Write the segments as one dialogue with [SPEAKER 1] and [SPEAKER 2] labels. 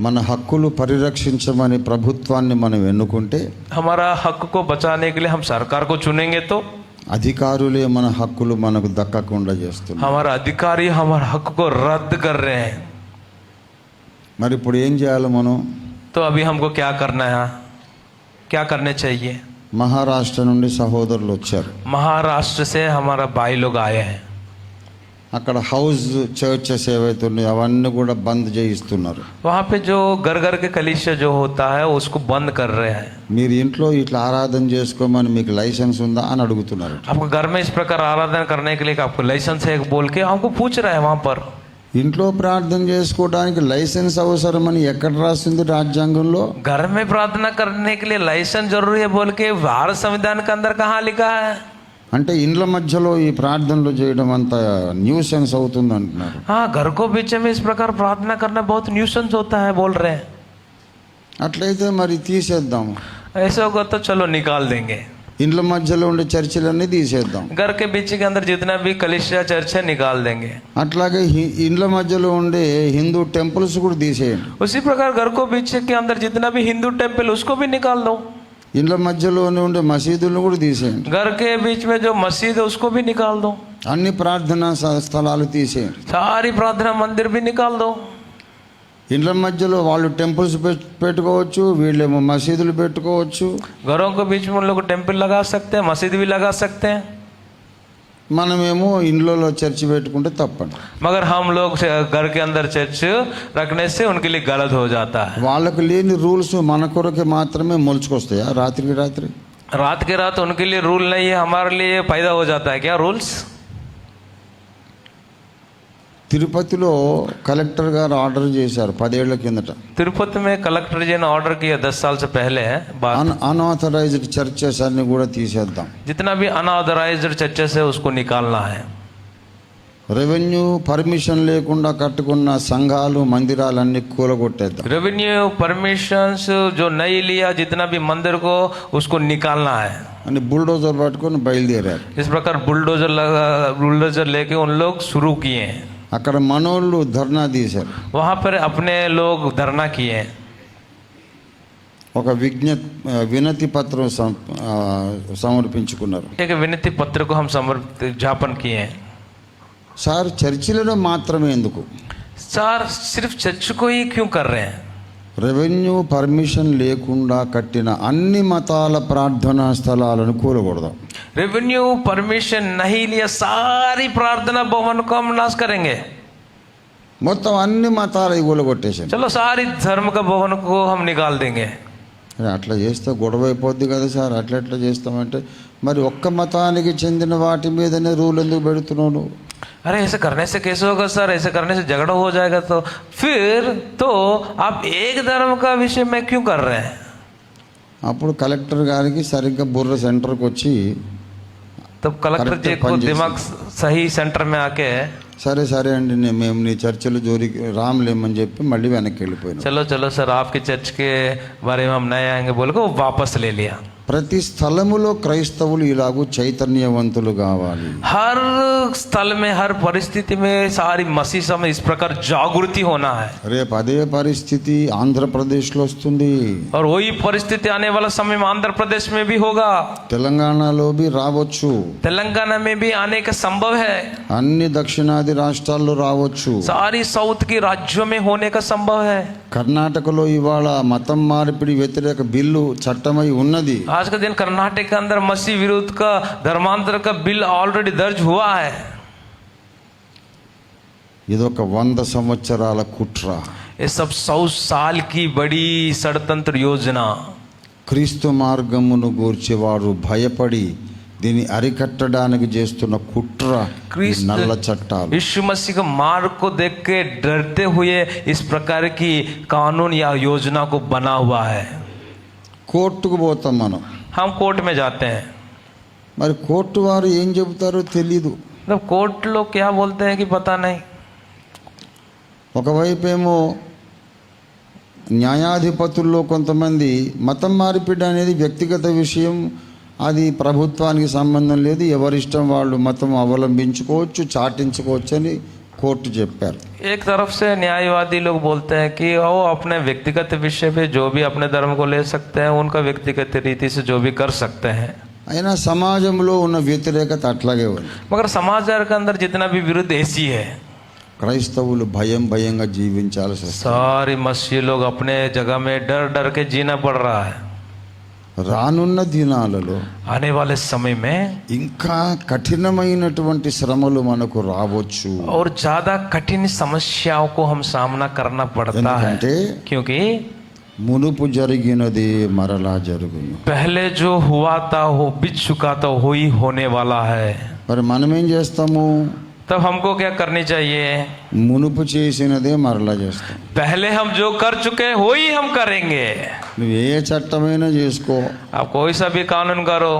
[SPEAKER 1] మన హక్కులు పరిరక్షించమని ప్రభుత్వాన్ని మనం ఎన్నుకుంటే
[SPEAKER 2] हमारा हक को बचाने के लिए हम सरकार को चुनेंगे तो
[SPEAKER 1] అధికారులే మన హక్కులు మనకు దక్కకుండా చేస్తున్నారు
[SPEAKER 2] हमारा अधिकारी हमारे हक को रद्द कर रहे हैं
[SPEAKER 1] మరి ఇప్పుడు ఏం చేయాలి మనం
[SPEAKER 2] तो अभी हमको क्या करना है क्या करने चाहिए
[SPEAKER 1] మహారాష్ట్ర నుండి సహోదరులు వచ్చారు
[SPEAKER 2] महाराष्ट्र से हमारा भाई लोग आए हैं
[SPEAKER 1] అక్కడ హౌస్ చర్చెస్ ఏవైతే ఉన్నాయో అవన్నీ కూడా బంద్ చేయిస్తున్నారు
[SPEAKER 2] वहाँ पे जो घर घर के कलिशा जो होता है उसको बंद कर रहे हैं
[SPEAKER 1] మీరు ఇంట్లో ఇట్లా ఆరాధన చేసుకోమని మీకు లైసెన్స్ ఉందా అని అడుగుతున్నారు
[SPEAKER 2] आपको घर में इस प्रकार आराधना करने के लिए आपको लाइसेंस है बोल के हमको पूछ रहे हैं वहाँ पर
[SPEAKER 1] ఇంట్లో ప్రార్థన చేసుకోవడానికి లైసెన్స్ అవసరమని ఎక్కడ రాసింది రాజ్యాంగంలో
[SPEAKER 2] घर में प्रार्थना करने के लिए लाइसेंस जरूरी है बोल के भारत संविधान के अंदर कहाँ लिखा है
[SPEAKER 1] అంటే ఇండ్ల మధ్యలో ఈ ప్రార్థనలు చేయడం అంత న్యూసెన్స్ అవుతుంది అంటున్నారు
[SPEAKER 2] हाँ घर को बीच में इस प्रकार प्रार्थना करना बहुत न्यूसेंस होता है बोल रहे हैं
[SPEAKER 1] అట్లయితే మరి తీసేద్దాం
[SPEAKER 2] ऐसा होगा तो चलो निकाल देंगे
[SPEAKER 1] ఇండ్ల మధ్యలో ఉండే చర్చిలన్నీ తీసేద్దాం
[SPEAKER 2] घर के बीच के अंदर जितना भी कलिशा चर्च है निकाल देंगे
[SPEAKER 1] అట్లాగే హి- ఇండ్ల మధ్యలో ఉండే హిందూ టెంపుల్స్ కూడా తీసేయండి
[SPEAKER 2] उसी प्रकार घर को बीच के अंदर जितना भी हिंदू टेम्पल उसको भी निकाल दो
[SPEAKER 1] ఇండ్ల మధ్యలోనే ఉండే మసీదులను కూడా తీసేయండి
[SPEAKER 2] घर के बीच में जो मस्जिद है उसको भी निकाल दो
[SPEAKER 1] అన్ని ప్రార్థనా స- స్థలాలు తీసేయండి
[SPEAKER 2] सारी प्रार्थना मंदिर भी निकाल दो
[SPEAKER 1] ఇండ్ల మధ్యలో వాళ్ళు టెంపుల్స్ పెట్- పెట్టుకోవచ్చు వీళ్ళేమో మసీదులు పెట్టుకోవచ్చు
[SPEAKER 2] घरों के बीच में उन लोग टेम्पल लगा सकते हैं मस्जिद भी लगा सकते हैं
[SPEAKER 1] మనమేమో ఇండ్లలో చర్చి పెట్టుకుంటే తప్పండి
[SPEAKER 2] मगर हम लोग से- घर के अंदर चर्च रखने से उनके लिए गलत हो जाता है
[SPEAKER 1] వాళ్ళకు లేని రూల్స్ మన కొరకే మాత్రమే మొలుచుకొస్తాయా రాత్రికి రాత్రి
[SPEAKER 2] रात के रात उनके लिए रूल नहीं है हमारे लिए पैदा हो जाता है क्या रूल्स
[SPEAKER 1] तिरपति कलेक्टर गर्डर पदे
[SPEAKER 2] तिरपति में कलेक्टर आर्डर किया दस साल से पहले
[SPEAKER 1] अनऑथराइज चर्चेस
[SPEAKER 2] जितना भी अनऑथराइज चर्चेस है उसको निकालना है
[SPEAKER 1] रेवेन्यू पर्मीशन लेकिन कटक संघाल मंदिर कूलगोटे
[SPEAKER 2] रेवेन्यू पर्मीशन जो नहीं लिया जितना भी मंदिर को उसको निकालना है
[SPEAKER 1] बुलडोजर पटको बैल दे रहे
[SPEAKER 2] इस प्रकार बुलडोजर लगा बुलडोजर लेके उन लोग शुरू किए हैं
[SPEAKER 1] అక్కడ మనోళ్ళు ధర్నా తీశారు.
[SPEAKER 2] వహా అప్నే ధర్నా కియే
[SPEAKER 1] ఒక విజ్ఞ వినతి పత్రం సమర్పించుకున్నారు.
[SPEAKER 2] వినతి పత్రకు హం సమర్ప జాపన్ కియే
[SPEAKER 1] సార్ చర్చిలలో మాత్రమే ఎందుకు?
[SPEAKER 2] సార్ సిర్ఫ్ చర్చకో క్యూ కర్రే
[SPEAKER 1] రెవెన్యూ పర్మిషన్ లేకుండా కట్టిన అన్ని మతాల ప్రార్థనా స్థలాలను కూలకూడదాం
[SPEAKER 2] रेवेन्यू परमिशन नहीं लिया सारी प्रार्थना भवन को हम नाश करेंगे
[SPEAKER 1] మొత్తం అన్ని మతాలు కూలగొట్టేసాను
[SPEAKER 2] चलो सारी धर्म का भवन को हम निकाल देंगे
[SPEAKER 1] అట్లా చేస్తే గొడవ అయిపోద్ది కదా సార్ అట్లా ఎట్లా చేస్తామంటే మరి ఒక్క మతానికి చెందిన వాటి మీదనే రూల్ ఎందుకు పెడుతున్నావు నువ్వు
[SPEAKER 2] अरे ऐसे करने से कैसे होगा सर ऐसे करने से झगड़ा हो जाएगा तो फिर तो आप एक धर्म का विषय में क्यों कर रहे हैं
[SPEAKER 1] అప్పుడు కలెక్టర్ గారికి సరిగ్గా బుర్ర సెంటర్కి వచ్చి
[SPEAKER 2] तब कलेक्टर जी
[SPEAKER 1] Correct
[SPEAKER 2] को
[SPEAKER 1] पंजे से।
[SPEAKER 2] दिमाग सही सेंटर में आके
[SPEAKER 1] సరే సరే అండి నే- మేము నీ చర్చలు జోలికి రాములేమని చెప్పి మళ్ళీ వెనక్కి వెళ్ళిపోయినాం
[SPEAKER 2] चलो चलो सर आपके चर्च के बारे में हम नए आएंगे बोल के वो वापस ले लिया
[SPEAKER 1] ప్రతి స్థలములో క్రైస్తవులు ఇలాగూ చైతన్యవంతులు కావాలి
[SPEAKER 2] हर स्थल में हर परिस्थिति में सारी मसीह में इस प्रकार जागृति होना है
[SPEAKER 1] రేపు అదే పరిస్థితి ఆంధ్రప్రదేశ్లో వస్తుంది
[SPEAKER 2] और वही परिस्थिति आने वाला समय में आंध्र प्रदेश में भी होगा
[SPEAKER 1] తెలంగాణలో బి రావచ్చు
[SPEAKER 2] तेलंगाना में भी आने का संभव है
[SPEAKER 1] అన్ని దక్షిణాది రాష్ట్రాల్లో రావచ్చు
[SPEAKER 2] सारी साउथ की राज्यों में होने का संभव है
[SPEAKER 1] కర్ణాటకలో ఇవాళ మతం మార్పిడి వ్యతిరేక బిల్లు చట్టమై ఉన్నది
[SPEAKER 2] आज का दिन कर्नाटक के अंदर मसीह विरुद्ध का धर्मांतर का बिल ऑलरेडी दर्ज हुआ है
[SPEAKER 1] ఇదొక వంద సంవత్సరాల కుట్ర
[SPEAKER 2] ये सब सौ साल की बड़ी षडतंत्र योजना
[SPEAKER 1] క్రీస్తు మార్గమును గూర్చేవారు భయపడి దీన్ని అరికట్టడానికి చేస్తున్న కుట్ర ఈ
[SPEAKER 2] क्रिस्त
[SPEAKER 1] నల్ల చట్టాలు
[SPEAKER 2] यीशु मसीह के मार्ग को देख के डरते हुए इस प्रकार की कानून या योजना को बना हुआ है
[SPEAKER 1] కోర్టుకు పోతాం మనం.
[SPEAKER 2] హమ్ కోర్టు మే జాతే
[SPEAKER 1] మరి కోర్టు వారు ఏం చెబుతారో తెలీదు.
[SPEAKER 2] కోర్టులో క్యా బోల్తే కి పతా
[SPEAKER 1] నై ఒకవైపేమో న్యాయాధిపతుల్లో కొంతమంది మతం మార్పిడి అనేది వ్యక్తిగత విషయం అది ప్రభుత్వానికి సంబంధం లేదు ఎవరిష్టం వాళ్ళు మతం అవలంబించుకోవచ్చు చాటించుకోవచ్చు అని కోర్టు చెప్పారు
[SPEAKER 2] एक तरफ से न्यायवादी लोग बोलते हैं कि वो अपने व्यक्तिगत विषय पे जो भी अपने धर्म को ले सकते हैं उनका व्यक्तिगत रीति से जो भी कर सकते हैं
[SPEAKER 1] అయినా సమాజంలో ఉన్న వ్యతిరేకత అట్లాగే ఉంది
[SPEAKER 2] मगर समाचार के अंदर जितना भी विरुद्ध ऐसी है
[SPEAKER 1] క్రైస్తవులు భయం భయంగా జీవించాల్సి వస్తుంది
[SPEAKER 2] सारी मसीह लोग अपने जगह में डर डर के जीना पड़ रहा है
[SPEAKER 1] రానున్న దినాలలో
[SPEAKER 2] आने वाले समय में
[SPEAKER 1] ఇంకా కఠినమైనటువంటి శ్రమలు మనకు రావచ్చు
[SPEAKER 2] और ज्यादा कठिन समस्याओं को हम सामना करना पड़ता है
[SPEAKER 1] ఎందుకంటే
[SPEAKER 2] क्योंकि
[SPEAKER 1] మునుపు జరిగినది మరలా జరుగును
[SPEAKER 2] पहले जो हुआ था वो बीत चुका था वो ही होने वाला है
[SPEAKER 1] మరి మనం ఏం చేస్తాము
[SPEAKER 2] तब हमको क्या करनी चाहिए
[SPEAKER 1] మునుపు చేసినదే మరలా చేస్తాం
[SPEAKER 2] पहले हम जो कर चुके हैं वो ही हम करेंगे
[SPEAKER 1] నువ్వు ఏ చట్టమైనా చేసుకో
[SPEAKER 2] आप कोई सा भी कानून करो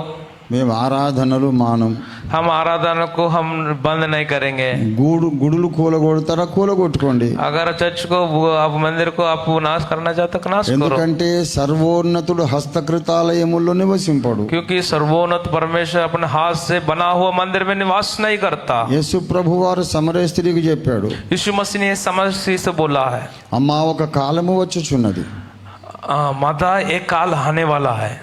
[SPEAKER 1] మేము ఆరాధనలు మానం.
[SPEAKER 2] హమ్ ఆరాధనకు హమ్ బంద్ నై కరేంగే.
[SPEAKER 1] గూడు గుడులు కూలగొడతారా కూలగొట్టుకోండి.
[SPEAKER 2] అగర్ చర్చ్ కో ఆప్ మందిర్ కో ఆప్ నాశ కరనా చాహతే నాశ
[SPEAKER 1] ఎందుకంటే సర్వోన్నతుడు హస్తకృతాలయములో నివసింపడు.
[SPEAKER 2] క్యూకి సర్వోన్నత పరమేశ్వర్ అపన హాత్ సే బనా హువా మందిర్ మే నివాస్ నై కర్తా.
[SPEAKER 1] యేసు ప్రభు వారు సమరయ స్త్రీకి చెప్పాడు.
[SPEAKER 2] యేసు మసీనే సమరయ స్త్రీ సే బోలా హై.
[SPEAKER 1] అమ్మా ఒక కాలము వచ్చుచున్నది.
[SPEAKER 2] మాతా ఏ కాల్ ఆనే వాలా హై.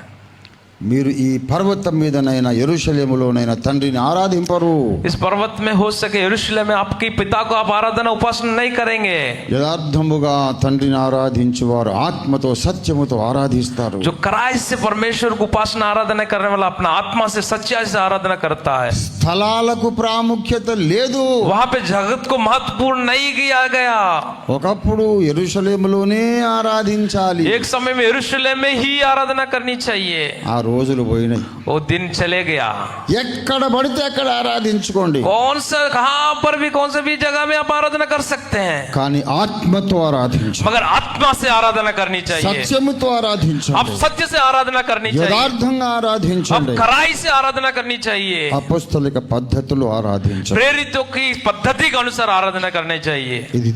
[SPEAKER 1] మీరు ఈ పర్వతం మీదనైనా ఎరుషలేములోనైనా తండ్రిని ఆరాధింపరు
[SPEAKER 2] इस पर्वत में हो सके यरूशलेम में आपके पिता को आप आराधना उपासना नहीं करेंगे
[SPEAKER 1] యథార్థముగా తండ్రిని ఆరాధించువారు ఆత్మతో సత్యముతో ఆరాధిస్తారు
[SPEAKER 2] जो क्राइस्ट से परमेश्वर को उपासना आराधना करने वाला अपना आत्मा से सच्चाई से आराधना करता है
[SPEAKER 1] స్థలాలకు ప్రాముఖ్యత లేదు
[SPEAKER 2] वहां पे जगत को महत्वपूर्ण नहीं किया गया
[SPEAKER 1] ఒకప్పుడు ఎరుషలేములోనే ఆరాధించాలి
[SPEAKER 2] एक समय में यरूशलेम में ही आराधना करनी चाहिए
[SPEAKER 1] ఆ రోజులు పోయినాయి
[SPEAKER 2] वो दिन चले गया
[SPEAKER 1] ఎక్కడ పడితే అక్కడ ఆరాధించుకోండి
[SPEAKER 2] कौन सा कहां पर भी कौन सा भी जगह में आप आराधना कर सकते हैं
[SPEAKER 1] కానీ ఆత్మతో ఆరాధించు
[SPEAKER 2] मगर आत्मा से आराधना करनी चाहिए
[SPEAKER 1] సత్యముతో
[SPEAKER 2] आप
[SPEAKER 1] ఆరాధించండి
[SPEAKER 2] सत्य से आराधना करनी चाहिए
[SPEAKER 1] యథార్థంగా
[SPEAKER 2] आप
[SPEAKER 1] ఆరాధించండి
[SPEAKER 2] कड़ाई से आराधना करनी चाहिए
[SPEAKER 1] అపస్తులిక పద్ధతులు ఆరాధించండి
[SPEAKER 2] प्रेरितों की पद्धति के अनुसार आराधना करनी चाहिए
[SPEAKER 1] ఇది